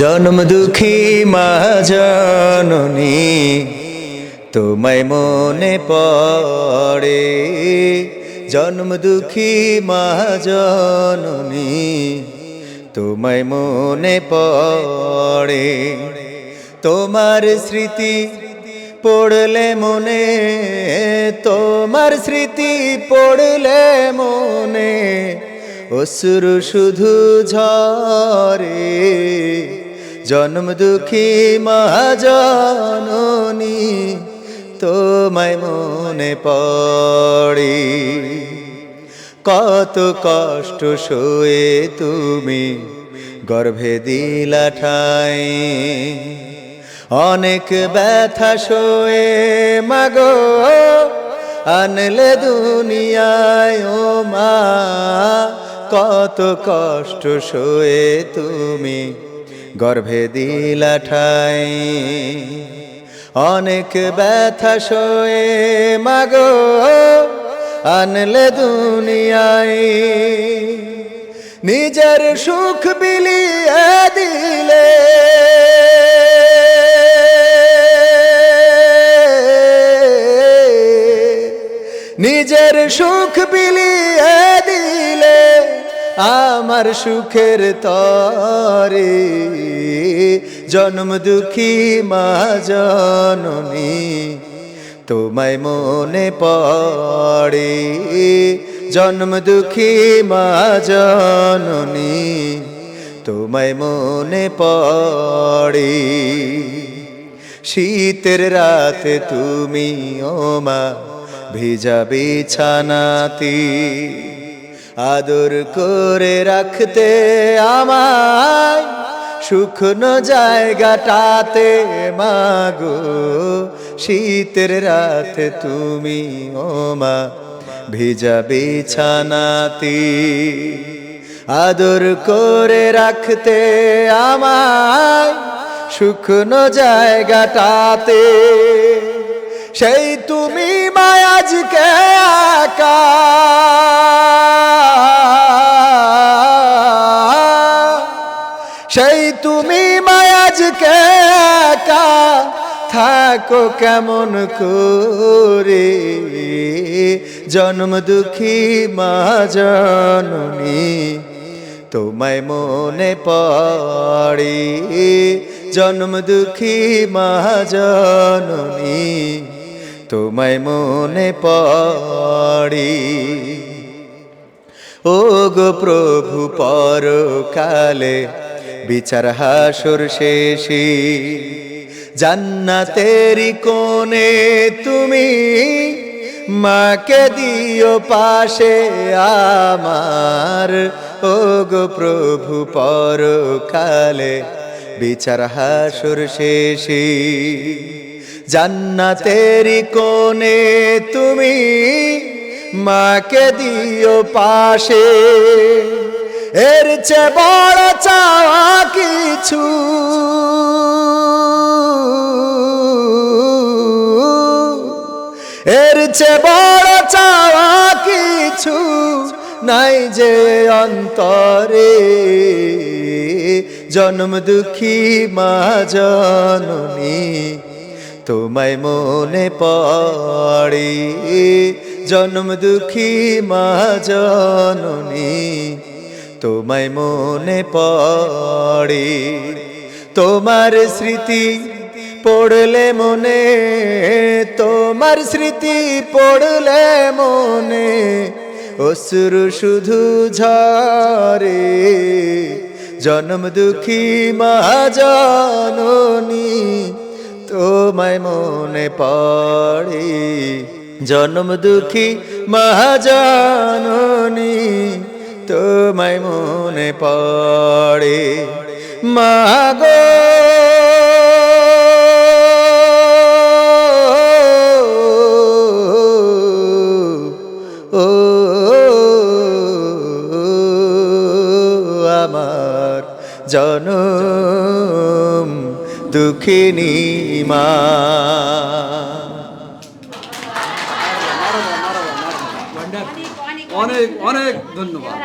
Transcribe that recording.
জন্ম দুঃখী মা জননী, তোমায় মনে পড়ে। জন্ম দুঃখী মা জননী, তোমায় মনে পড়ে। তোমার স্মৃতি পড়লে মনে, তোমার স্মৃতি পড়লে মনে অসুর শুধু ঝরে। জন্ম দুঃখী মহাজননী, তোমায় মনে পড়ি। কত কষ্ট সয়ে তুমি গর্ভে দিলা ঠাই। অনেক ব্যথা সয়ে মাগো, আনলে দুনিয়ায় ও মা। কত কষ্ট সয়ে তুমি গর্ভে দিলা ঠাই। অনেক ব্যথা সয়ে মাগো, আনলে দুনিয়ায়। নিজের সুখ বিলিয়ে দিলে। নিজের সুখ বিলিয়ে দিলে। আমার সুখের তরে, জন্ম দুঃখী মা জননী, তোমায় মনে পড়ে, জন্ম দুঃখী মা জননী, তোমায় মনে পড়ে। শীতের রাতে তুমি ও মা ভিজা বিছানাতি আদর করে রাখতে আমায় শুকনো জায়গাটাতে মাগো। শীতের রাতে তুমি ও মা ভিজা বিছানাতি। আদর করে রাখতে আমায় শুকনো জায়গাটাতে সেই তুমি মায়াজকে সেই তুমি মায়াজকে থাকো কেমন করে। জন্ম দুঃখী মা জননী, তোমায় মনে পড়ে। জন্ম দুঃখী মা জননী তোমায় মনে পড়ি। ও গো প্রভু, পরকালে বিচার হাসুর শেষে, জান্নাতেরি কোণে তুমি মাকে দিও পাশে আমার। ও গো প্রভু, পরকালে বিচার হাসুর শেষে জান্নাতেরি কোণে তুমি মাকে দিও পাশে। এর চে বড় চাওয়া কিছু এর চে বড় চাওয়া কিছু নাই যে অন্তরে। জন্ম দুঃখী মা জননী তোমায় মনে পড়ে, জন্ম দুঃখী মা জননী, তোমায় মনে পড়ে। তোমার স্মৃতি পড়লে মনে, তোমার স্মৃতি পড়লে মনে, অসুর শুধু ঝরে, জন্ম দুঃখী মা জননী তোমায় মনে পড়ে। জন্ম দুঃখী মহাজননী তোমায় মনে পড়ে। মাগো ও আমার জনম দুঃখিনী মা অনেক অনেক ধন্যবাদ।